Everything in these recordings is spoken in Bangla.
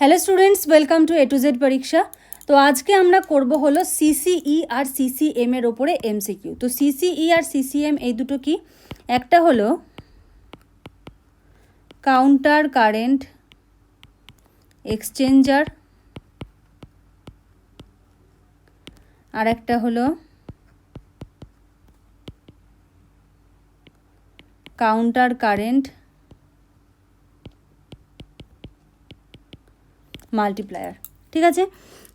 Hello students welcome to A to Z পরীক্ষা তো আজকে আমরা করব হলো সিসিই আর সিসিএম এর ওপরে এমসিকিউ তো সিসিই আর সিসিএম এই দুটো কি? একটা হলো কাউন্টার কারেন্ট এক্সচেঞ্জার আর একটা হলো কাউন্টার কারেন্ট মাল্টিপ্লায়ার ঠিক আছে?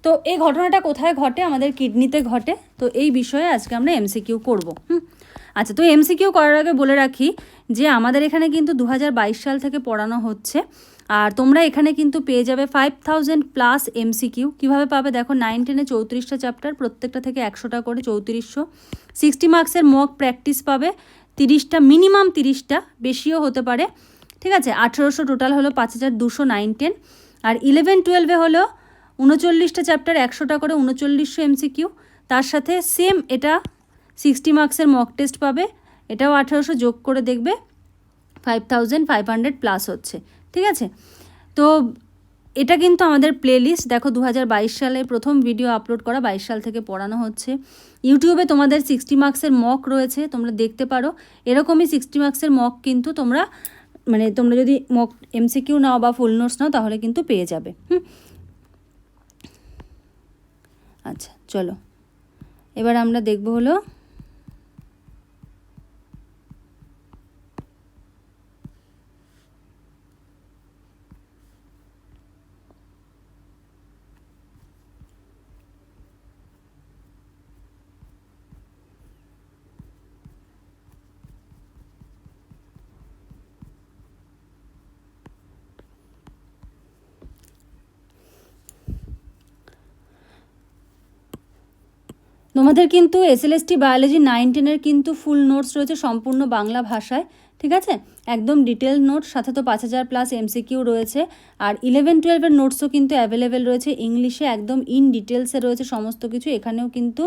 তো এই ঘটনাটা কোথায় ঘটে? আমাদের কিডনিতে ঘটে। তো এই বিষয়ে আজকে আমরা এমসিকিউ করব আচ্ছা তো এমসিকিউ করার আগে বলে রাখি যে আমাদের এখানে কিন্তু দু হাজার বাইশ সাল থেকে পড়ানো হচ্ছে। আর তোমরা এখানে কিন্তু পেয়ে যাবে ফাইভ থাউজেন্ড প্লাস এমসিকিউ কীভাবে পাবে? দেখো নাইন টেনে চৌত্রিশটা চ্যাপ্টার প্রত্যেকটা থেকে একশোটা করে চৌত্রিশশো। সিক্সটি মার্কসের মক প্র্যাকটিস পাবে, তিরিশটা মিনিমাম তিরিশটা, বেশিও হতে পারে। ঠিক আছে? আঠেরোশো টোটাল হলো পাঁচ হাজার দুশো নাইন টেন আর ইলেভেন টুয়েলভে হলো উনচল্লিশটা চ্যাপ্টার একশোটা করে উনচল্লিশশো এমসিকিউ তার সাথে সেম এটা সিক্সটি মার্কসের মক টেস্ট পাবে। এটাও আঠেরোশো যোগ করে দেখবে five thousand five hundred plus হচ্ছে। ঠিক আছে? তো এটা কিন্তু আমাদের প্লেলিস্ট দেখো দু হাজার বাইশ সালে প্রথম ভিডিও আপলোড করা, বাইশ সাল থেকে পড়ানো হচ্ছে। ইউটিউবে তোমাদের সিক্সটি মার্কসের মক রয়েছে, তোমরা দেখতে পারো। এরকমই সিক্সটি মার্কসের মক কিন্তু তোমরা মানে তোমরা যদি মক এমসিকিউ নাও বা ফুল নোটস নাও, তাহলে কিন্তু পেয়ে যাবে। হুম? আচ্ছা চলো। এবার আমরা দেখব হলো তোমাদের কিন্তু এসএলএসটি বায়োলজি নাইন টেনের কিন্তু ফুল নোটস রয়েছে সম্পূর্ণ বাংলা ভাষায়, ঠিক আছে? একদম ডিটেল নোট সাথে তো পাঁচ হাজার প্লাস এমসিকিউ রয়েছে, আর ইলেভেন টুয়েলভের নোটসও কিন্তু অ্যাভেলেবেল রয়েছে ইংলিশে একদম ইন ডিটেলসে রয়েছে সমস্ত কিছু, এখানেও কিন্তু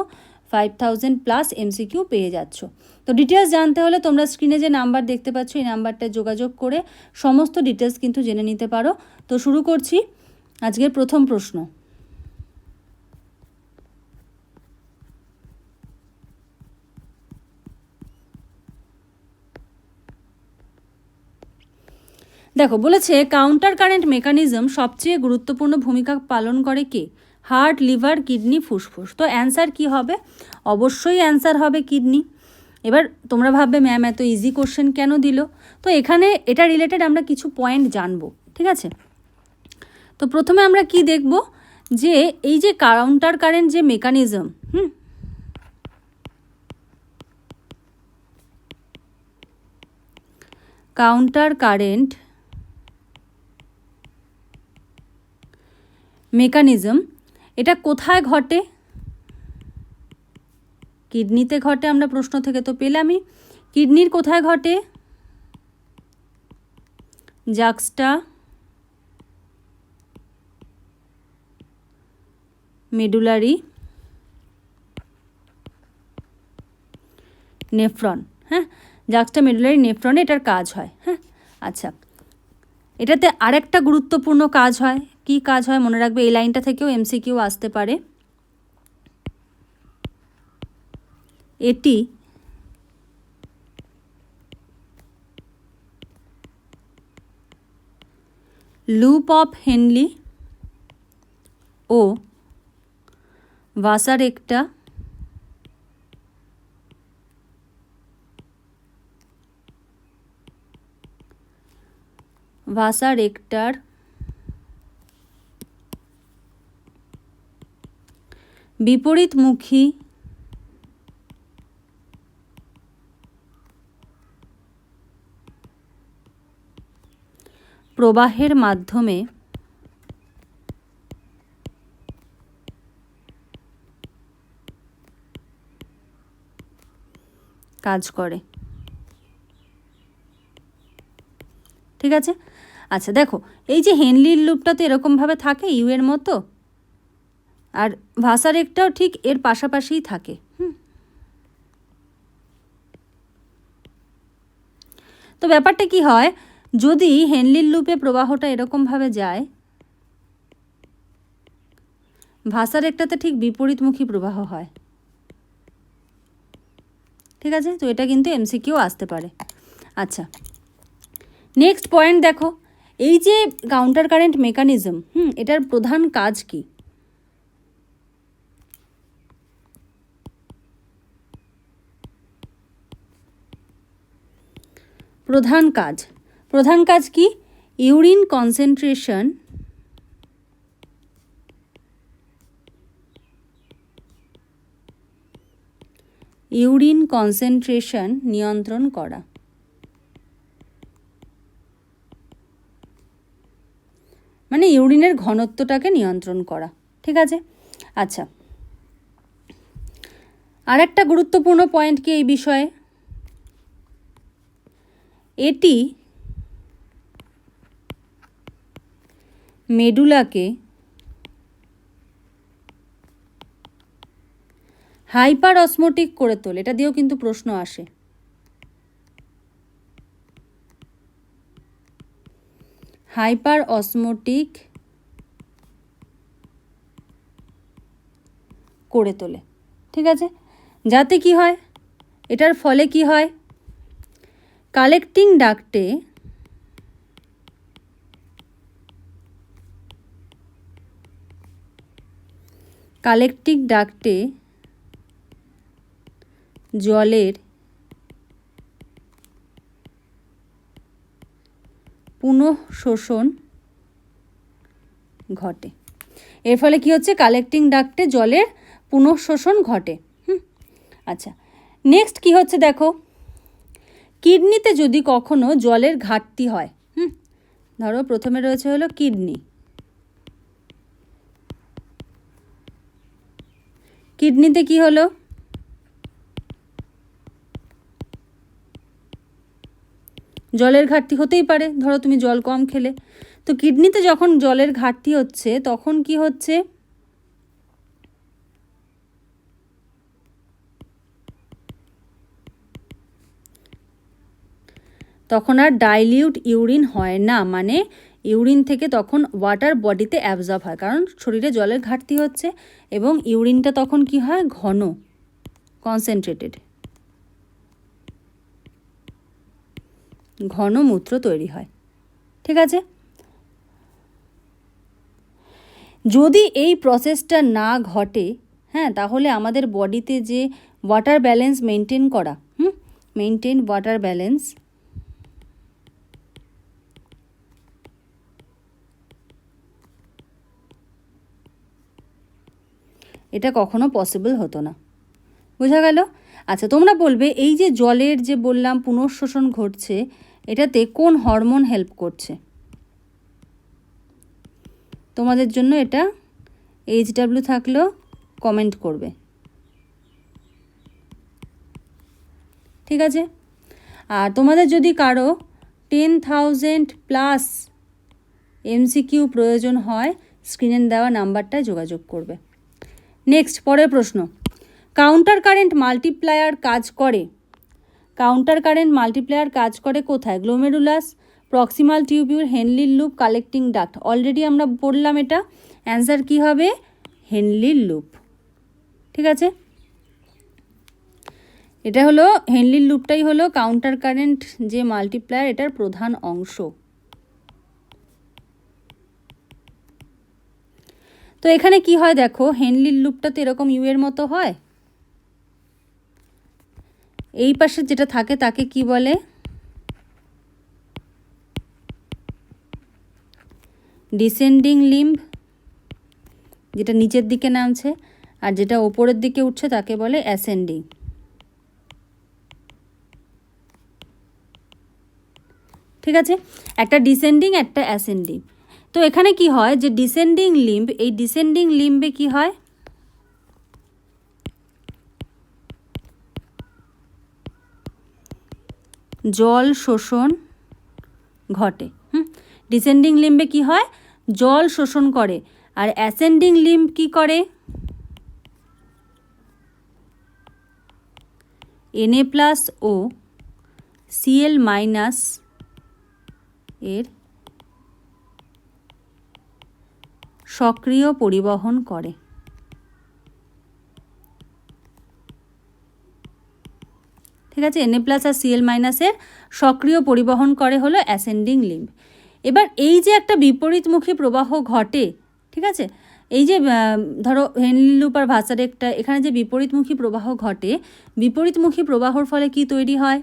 ফাইভ থাউজেন্ড প্লাস এমসিকিউ পেয়ে যাচ্ছ। তো ডিটেলস জানতে হলে তোমরা স্ক্রিনে যে নাম্বার দেখতে পাচ্ছ, এই নাম্বারটা যোগাযোগ করে সমস্ত ডিটেলস কিন্তু জেনে নিতে পারো। তো শুরু করছি, আজকের প্রথম প্রশ্ন। দেখো, বলেছে কাউন্টার কারেন্ট মেকানিজম সবচেয়ে গুরুত্বপূর্ণ ভূমিকা পালন করে কে? হার্ট লিভার কিডনি ফুসফুস। তো অ্যান্সার কি হবে? অবশ্যই অ্যান্সার হবে কিডনি এবার তোমরা ভাববে ম্যাম এত ইজি কোশ্চেন কেন দিল? তো এখানে এটা রিলেটেড আমরা কিছু পয়েন্ট জানব, ঠিক আছে? তো প্রথমে আমরা কি দেখব? যে এই যে কাউন্টার কারেন্ট যে মেকানিজম হুম? কাউন্টার কারেন্ট মেকানিজম, এটা কোথায় ঘটে? কিডনিতে ঘটে আমরা প্রশ্ন থেকে তো পেলামই। কিডনির কোথায় ঘটে? জাক্সটা মেডুলারি নেফ্রন হ্যাঁ? জাক্সটা মেডুলারি নেফ্রনে এটার কাজ হয় হ্যাঁ? আচ্ছা এটাতে আরেকটা গুরুত্বপূর্ণ কাজ হয় কি কাজ হয় মনে রাখবে এই লাইনটা থেকেও এমসিকিউ আসতে পারে। এটি লুপ অফ হেনলি ও ভাসার একটা ভাসা রেক্টার বিপরীতমুখী। প্রবাহের মাধ্যমে কাজ করে। ঠিক আছে? আচ্ছা দেখো, এই যে হেনলির লুপটা তো এরকমভাবে থাকে ইউ এর মতো? আর ভাষার একটাও ঠিক এর পাশাপাশিই থাকে তো ব্যাপারটা কি হয়, যদি হেনলির লুপে প্রবাহটা এরকমভাবে যায়, ভাষার একটাতে ঠিক বিপরীতমুখী প্রবাহ হয়। ঠিক আছে? তো এটা কিন্তু এমসিকিউ আসতে পারে। আচ্ছা নেক্সট পয়েন্ট দেখো। এই যে কাউন্টার কারেন্ট মেকানিজম, হুম, এটার প্রধান কাজ কি? প্রধান কাজ। প্রধান কাজ কি? ইউরিন কনসেন্ট্রেশন ইউরিন কনসেন্ট্রেশন নিয়ন্ত্রণ করা। মানে ইউরিনের ঘনত্বটাকে নিয়ন্ত্রণ করা। ঠিক আছে? আচ্ছা। আর একটা গুরুত্বপূর্ণ পয়েন্ট কি এই বিষয়ে? এটি মেডুলাকে হাইপার অসমোটিক করে তোলে। এটা দিয়েও কিন্তু প্রশ্ন আসে। হাইপার অসমোটিক করে তোলে। ঠিক আছে? যাতে কি হয়? এটার ফলে কি হয়? কালেক্টিং ডাক্টে কালেক্টিং ডাক্টে জলের পুনঃ শোষণ ঘটে। এর ফলে কি হচ্ছে? কালেক্টিং ডাক্টে জলের পুনঃ শোষণ ঘটে আচ্ছা। নেক্সট কি হচ্ছে দেখো? কিডনিতে যদি কখনো জলের ঘাটতি হয়, হুম, ধরো প্রথমে রয়েছে হলো কিডনি। কিডনিতে কি হলো? জলের ঘাটতি হতেই পারে, ধরো তুমি জল কম খেলে। তো কিডনিতে যখন জলের ঘাটতি হচ্ছে, তখন কি হচ্ছে? তখন আর ডাইলিউট ইউরিন হয় না মানে ইউরিন থেকে তখন ওয়াটার বডিতে অ্যাবজর্ব হয়, কারণ শরীরে জলের ঘাটতি হচ্ছে এবং ইউরিনটা তখন কি হয়? ঘন কনসেন্ট্রেটেড ঘন মূত্র তৈরি হয়, ঠিক আছে? যদি এই প্রসেসটা না ঘটে হ্যাঁ তাহলে আমাদের বডিতে যে ওয়াটার ব্যালেন্স মেনটেন করা, হুম মেনটেন ওয়াটার ব্যালেন্স এটা কখনো পসিবল হতো না। বোঝা গেল? আচ্ছা তোমরা বলবে, এই যে জলের যে বললাম পুনঃশোষণ ঘটছে, এটাতে কোন হরমোন হেল্প করছে? তোমাদের জন্য এটা এইচ ডাব্লিউ থাকলেও কমেন্ট করবে। ঠিক আছে? আর তোমাদের যদি কারও টেন থাউজেন্ড প্লাস এমসিকিউ প্রয়োজন হয় স্ক্রিনে দেওয়া নাম্বারটায় যোগাযোগ করবে। নেক্সট পরের প্রশ্ন। কাউন্টার কারেন্ট মাল্টিপ্লায়ার কাজ করে। কাউন্টার কারেন্ট মাল্টিপ্লায়ার কাজ করে কোথায়? গ্লোমেরুলাস প্রক্সিমাল টিউবিউল হেনলির লুপ কালেক্টিং ডাক্ট অলরেডি আমরা পড়লাম এটা। অ্যান্সার কি হবে? হেনলির লুপ ঠিক আছে? এটা হলো হেনলির লুপটাই হলো কাউন্টার কারেন্ট যে মাল্টিপ্লায়ার এটার প্রধান অংশ। তো এখানে কি হয় দেখো হেনলির লুপটা তো এরকম ইউ এর মতো হয়। এই পাশে যেটা থাকে তাকে কি বলে? ডিসেন্ডিং লিম্ব যেটা নিচের দিকে নামছে আর যেটা ওপরের দিকে উঠছে তাকে বলে অ্যাসেন্ডিং ঠিক আছে? একটা ডিসেন্ডিং একটা অ্যাসেন্ডিং তো এখানে কি হয় যে ডিসেন্ডিং লিম্ব এই ডিসেন্ডিং লিম্বে কি হয়? জল শোষণ ঘটে, হুম? ডিসেন্ডিং লিম্বে কি হয়? জল শোষণ করে। আর অ্যাসেন্ডিং লিম্ব কি করে? এনএ প্লাস ও সিএল মাইনাস এর সক্রিয় পরিবহন করে। ঠিক আছে এনএ প্লাস আর সিএল মাইনাসের সক্রিয় পরিবহন করে হলো অ্যাসেন্ডিং লিম্ব এবার এই যে একটা বিপরীতমুখী প্রবাহ ঘটে, ঠিক আছে, এই যে ধরো হেনলি লুপ আর ভাসারেকটা এখানে যে বিপরীতমুখী প্রবাহ ঘটে, বিপরীতমুখী প্রবাহর ফলে কি তৈরি হয়?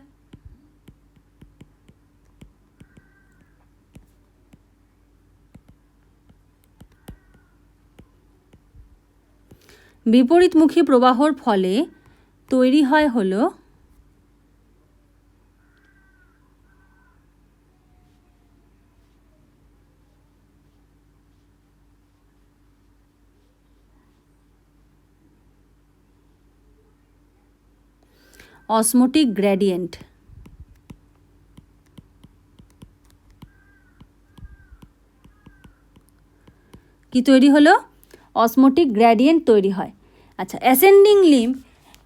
বিপরীতমুখী প্রবাহর ফলে তৈরি হয় হলো অসমোটিক গ্র্যাডিয়েন্ট কি তৈরি হলো? অসমোটিক গ্র্যাডিয়েন্ট তৈরি হয়। আচ্ছা অ্যাসেন্ডিং লিম্ব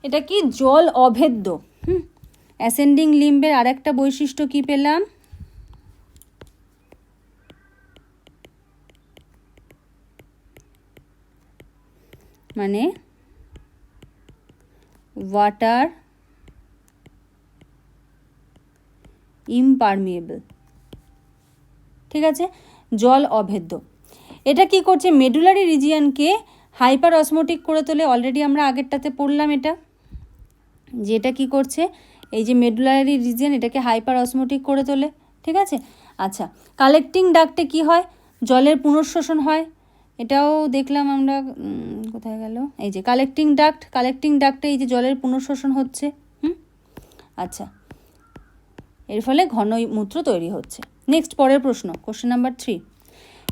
এটা কি? জল অভেদ্য। হুম? অ্যাসেন্ডিং লিম্বের আরেকটা বৈশিষ্ট্য কি পেলাম? মানে ওয়াটার ইমপারমিয়েবল ঠিক আছে? জল অভেদ্য। এটা কি করছে? মেডুলারি রিজিয়ানকে হাইপার অসমোটিক করে তোলে। অলরেডি আমরা আগেরটাতে পড়লাম এটা। যে এটা কী করছে? এই যে মেডুলারি রিজিয়ান এটাকে হাইপার অসমোটিক করে তোলে। ঠিক আছে? আচ্ছা কালেক্টিং ডাক্টে কি হয়? জলের পুনঃশোষণ হয়। এটাও দেখলাম আমরা কোথায় গেল? এই যে কালেক্টিং ডাক্ট, কালেক্টিং ডাক্টে এই যে জলের পুনঃশোষণ হচ্ছে। হুম? আচ্ছা এর ফলে ঘন মূত্র তৈরি হচ্ছে। নেক্সট পরের প্রশ্ন question number three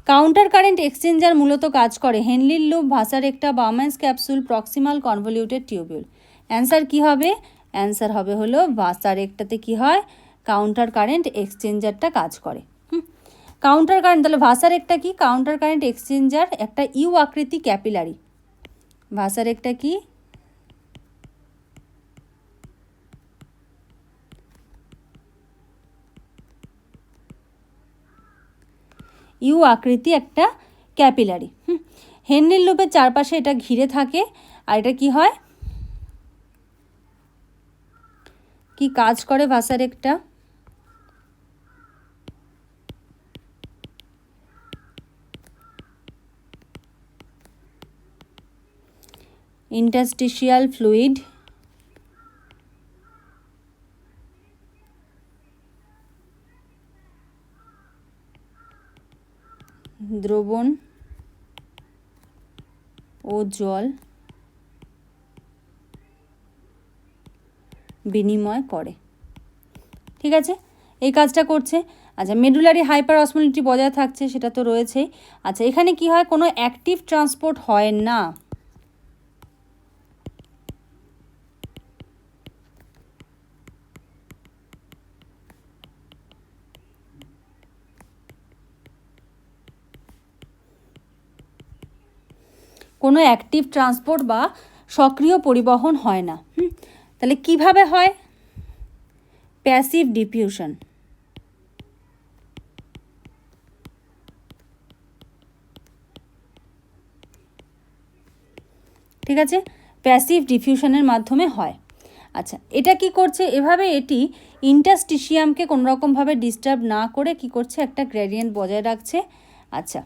counter current exchanger মূলত কাজ করে। হেনলির লুপ একটা Bowman's capsule proximal convoluted tubule. Answer কি হবে? অ্যান্সার হবে হলো ভাসার একটাতে কি হয়? কাউন্টার কারেন্ট এক্সচেঞ্জারটা কাজ করে। কাউন্টার কারেন্ট তাহলে ভাসার একটা কি? কাউন্টার কারেন্ট এক্সচেঞ্জার একটা ইউ আকৃতি ক্যাপিলারি। ভাসার একটা কি? ইউ আকৃতি একটা ক্যাপিলারি। হুম, হেনরির লুপের চারপাশে এটা ঘিরে থাকে, আর এটা কি হয়? কি কাজ করে ভাসার একটা? Interstitial fluid. দ্রবণ ও জল বিনিময় করে। ঠিক আছে? এই কাজটা করছে। আচ্ছা মেডুলারি হাইপার অসমোলিটি বজায় থাকছে, সেটা তো রয়েছেই। আচ্ছা এখানে কি হয়? কোনো অ্যাক্টিভ ট্রান্সপোর্ট হয় না। কোনো অ্যাক্টিভ ট্রান্সপোর্ট বা সক্রিয় পরিবহন হয় না। তাহলে কীভাবে হয়? প্যাসিভ ডিফিউশন ঠিক আছে? প্যাসিভ ডিফিউশনের মাধ্যমে হয়। আচ্ছা এটা কি করছে? এভাবে এটি ইন্টাস্টিশিয়ামকে কোনোরকমভাবে ডিস্টার্ব না করে কি করছে? একটা গ্রেডিয়েন্ট বজায় রাখছে। আচ্ছা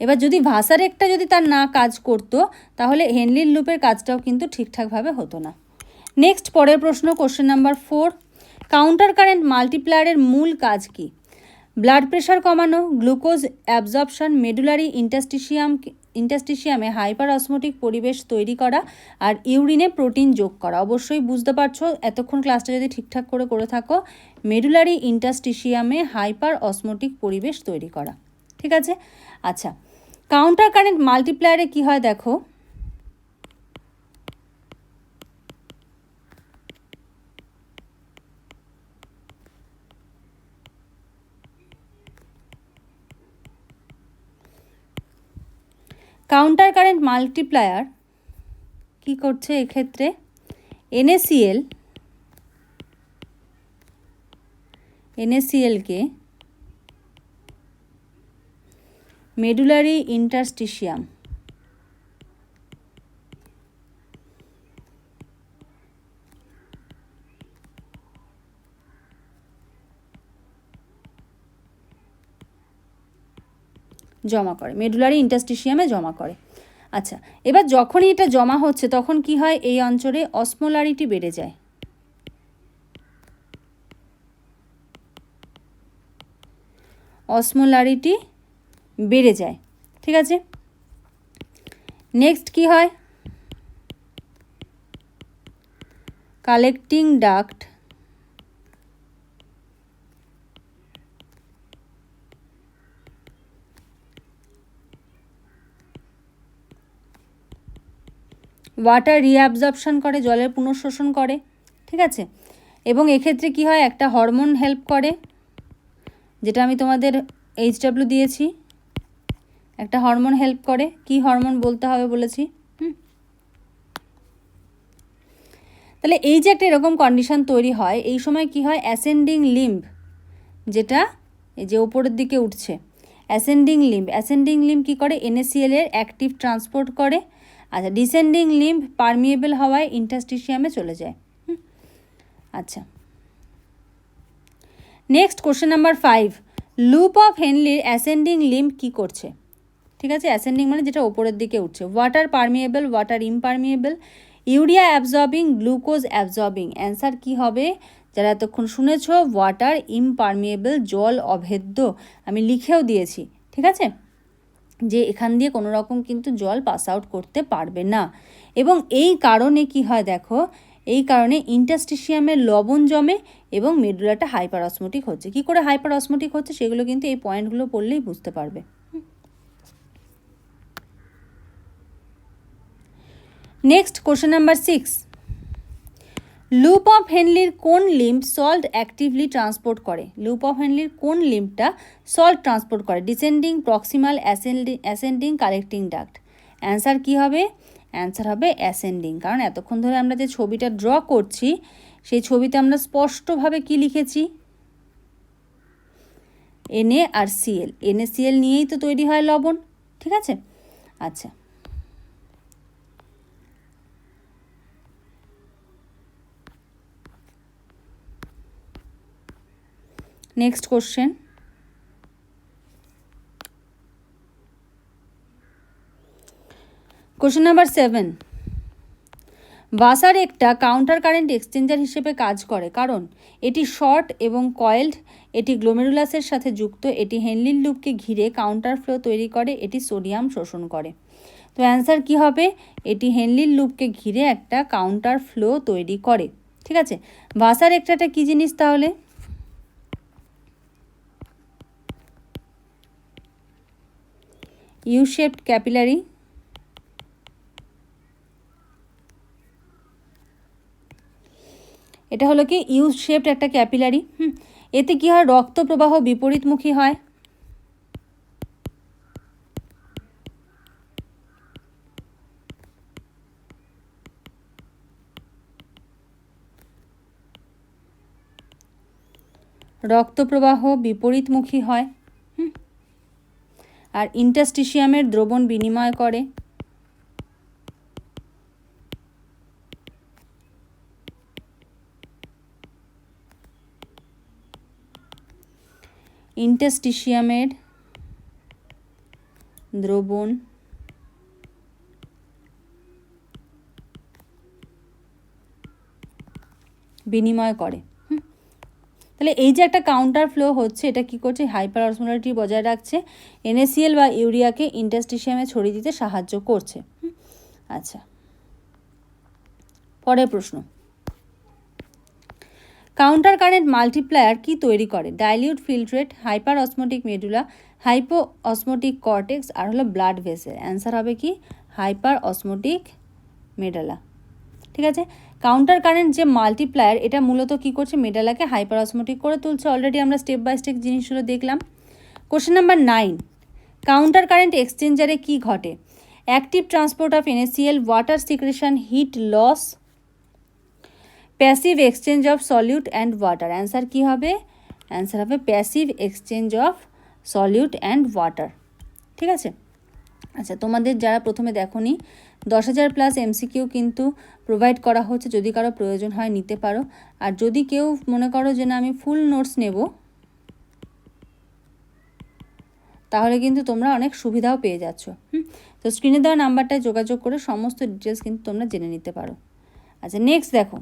এবার যদি ভাষার একটা যদি তার না কাজ করতো, তাহলে হেনলির লুপের কাজটাও কিন্তু ঠিকঠাকভাবে হতো না। নেক্সট, পরের প্রশ্ন question number four counter current মাল্টিপ্লায়ারের মূল কাজ কি? ব্লাড প্রেশার কমানো গ্লুকোজ অ্যাবজর্পশন মেডুলারি ইন্টাস্টিশিয়াম ইন্টাস্টিশিয়ামে হাইপার অসমোটিক পরিবেশ তৈরি করা আর ইউরিনে প্রোটিন যোগ করা। অবশ্যই বুঝতে পারছ, এতক্ষণ ক্লাসটা যদি ঠিকঠাক করে করে থাকো মেডুলারি ইন্টাস্টিশিয়ামে হাইপার অসমোটিক পরিবেশ তৈরি করা। ঠিক আছে? আচ্ছা কাউন্টার কারেন্ট মাল্টিপ্লায়ারে কি হয় দেখো? কাউন্টার কারেন্ট মাল্টিপ্লায়ার কি করছে এক্ষেত্রে? এনএসিএল এনএসিএলকে মেডুলারি ইন্টারস্টিশিয়াম। জমা করে। মেডুলারি ইন্টাস্টিশিয়ামে জমা করে। আচ্ছা এবার যখনই এটা জমা হচ্ছে, তখন কি হয়? এই অঞ্চলে অসমোলারিটি বেড়ে যায়। অসমোলারিটি বেড়ে যায়। ঠিক আছে? নেক্সট কি হয়? কালেক্টিং ডাক্ট ওয়াটার রিঅ্যাবজর্পশন করে, জলের পুনঃশোষণ করে। ঠিক আছে? এবং এক্ষেত্রে কি হয়? একটা হরমোন হেল্প করে, যেটা আমি তোমাদের এইচডাব্লিউ দিয়েছি। একটা হরমোন হেল্প করে। কি হরমোন বলতে হবে বলেছি? তাহলে এই যে একটা এরকম কন্ডিশন তৈরি হয়, এই সময় কি হয়? অ্যাসেন্ডিং লিম্ব যেটা এই যে ওপরের দিকে উঠছে। অ্যাসেন্ডিং লিম্ব অ্যাসেন্ডিং লিম্ব কী করে? এনএসিএল এর অ্যাক্টিভ ট্রান্সপোর্ট করে। আচ্ছা ডিসেন্ডিং লিম্ব পারমিয়েবল হওয়ায় ইন্টাস্টিশিয়ামে চলে যায়। আচ্ছা। Next question number five loop of হেনলির ascending limb কী করছে? ঠিক আছে? অ্যাসেন্ডিং মানে যেটা ওপরের দিকে উঠছে। Water permeable water impermeable urea absorbing glucose absorbing answer কি হবে? যারা এতক্ষণ শুনেছ ওয়াটার ইমপারমিয়েবল জল অভেদ্য, আমি লিখেও দিয়েছি, ঠিক আছে? যে এখান দিয়ে কোনো রকম কিন্তু জল পাস আউট করতে পারবে না। এবং এই কারণে কি হয় দেখো? এই কারণে ইন্টাস্টিশিয়ামের লবণ জমে এবং মেডুলাটা হাইপার অসমোটিক হচ্ছে। কী করে হাইপার অসমোটিক হচ্ছে? সেগুলো কিন্তু এই পয়েন্টগুলো পড়লেই বুঝতে পারবে। Next question number six loop of হেনলির কোন লিম্প সল্ট অ্যাক্টিভলি ট্রান্সপোর্ট করে। লুপ অফ হেনলির কোন লিম্পটা সল্ট ট্রান্সপোর্ট করে। Descending proximal ascending ascending collecting duct answer কী হবে? অ্যান্সার হবে অ্যাসেন্ডিং কারণ এতক্ষণ ধরে আমরা যে ছবিটা ড্র করছি, সেই ছবিতে আমরা স্পষ্টভাবে কি লিখেছি? N A R C L N A C L নিয়েই তো তৈরি হয় লবণ। ঠিক আছে? আচ্ছা। Next question question number seven বাসার একটা কাউন্টার কারেন্ট এক্সচেঞ্জার হিসেবে কাজ করে কারণ এটি শর্ট এবং কয়েলড এটি গ্লোমেরুলাসের সাথে যুক্ত এটি হেনলিন লুপকে ঘিরে কাউন্টার ফ্লো তৈরি করে এটি সোডিয়াম শোষণ করে তো অ্যান্সার কি হবে এটি হেনলিন লুপকে ঘিরে একটা কাউন্টার ফ্লো তৈরি করে ঠিক আছে বাসার একটাটা কী জিনিস তাহলে ইউ শেপড ক্যাপিলারি এটা হলো কি ইউ শেপড একটা ক্যাপিলারি হুম। এতে কি হয়? রক্ত প্রবাহ বিপরীতমুখী হয়। রক্ত প্রবাহ বিপরীতমুখী হয়। আর ইন্টাস্টিশিয়ামের দ্রবণ বিনিময় করে। ইন্টাস্টিশিয়ামের দ্রবণ বিনিময় করে। তাহলে এই যে একটা কাউন্টার ফ্লো হচ্ছে, এটা কি করছে? হাইপার অসমোলারিটি বজায় রাখছে এনএসিএল বা ইউরিয়াকে ইন্টাস্টিশিয়ামে ছড়িয়ে দিতে সাহায্য করছে। আচ্ছা। পরের প্রশ্ন। কাউন্টার কারেন্ট মাল্টিপ্লায়ার কি তৈরি করে? Dilute filtrate hyper osmotic medulla hypo osmotic cortex আর হলো ব্লাড ভেসেল অ্যান্সার হবে কি? হাইপার অসমোটিক মেডালা ঠিক আছে? কাউন্টার কারেন্ট যে মাল্টিপ্লায়ার এটা মূলত কি করছে? মেডালাকে হাইপার অসমোটিক করে তুলছে। অলরেডি আমরা স্টেপ বাই স্টেপ জিনিসগুলো দেখলাম। Question number nine counter current এক্সচেঞ্জারে কি ঘটে? Active transport of N A C L water secretion heat loss passive exchange of solute and water answer কী হবে? অ্যান্সার হবে passive exchange of solute and water ঠিক আছে? আচ্ছা তোমাদের যারা প্রথমে দেখনি দশ হাজার প্লাস এমসিকিউ কিন্তু প্রোভাইড করা হচ্ছে যদি কারও প্রয়োজন হয় নিতে পারো। আর যদি কেউ মনে করো যে না, আমি ফুল নোটস নেব, তাহলে কিন্তু তোমরা অনেক সুবিধাও পেয়ে যাচ্ছ। হুম? তো স্ক্রিনে দেওয়া নাম্বারটায় যোগাযোগ করে সমস্ত ডিটেলস কিন্তু তোমরা জেনে নিতে পারো। আচ্ছা নেক্সট দেখো।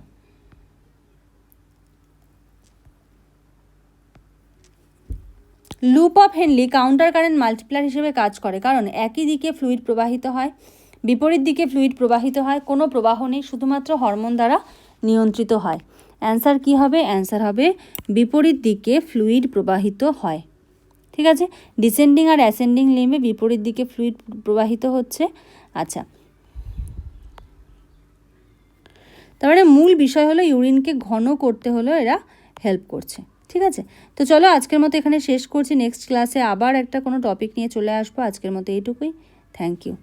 Loop of Henle counter current multiplier হিসেবে কাজ করে, কারণ একই দিকে ফ্লুইড প্রবাহিত হয়। বিপরীত দিকে ফ্লুইড প্রবাহিত হয়, কোনো প্রবাহ নেই, শুধুমাত্র হরমোন দ্বারা নিয়ন্ত্রিত হয়। অ্যান্সার কি হবে? অ্যান্সার হবে বিপরীত দিকে ফ্লুইড প্রবাহিত হয়। ঠিক আছে? ডিসেন্ডিং আর অ্যাসেন্ডিং লিম্বে বিপরীত দিকে ফ্লুইড প্রবাহিত হচ্ছে। আচ্ছা। তারপরে মূল বিষয় হলো ইউরিনকে ঘন করতে হলো, এরা হেল্প করছে। ঠিক আছে? তো চলো আজকের মতো এখানে শেষ করছি। নেক্সট ক্লাসে আবার একটা কোনো টপিক নিয়ে চলে আসব। আজকের মতো এইটুকুই। Thank you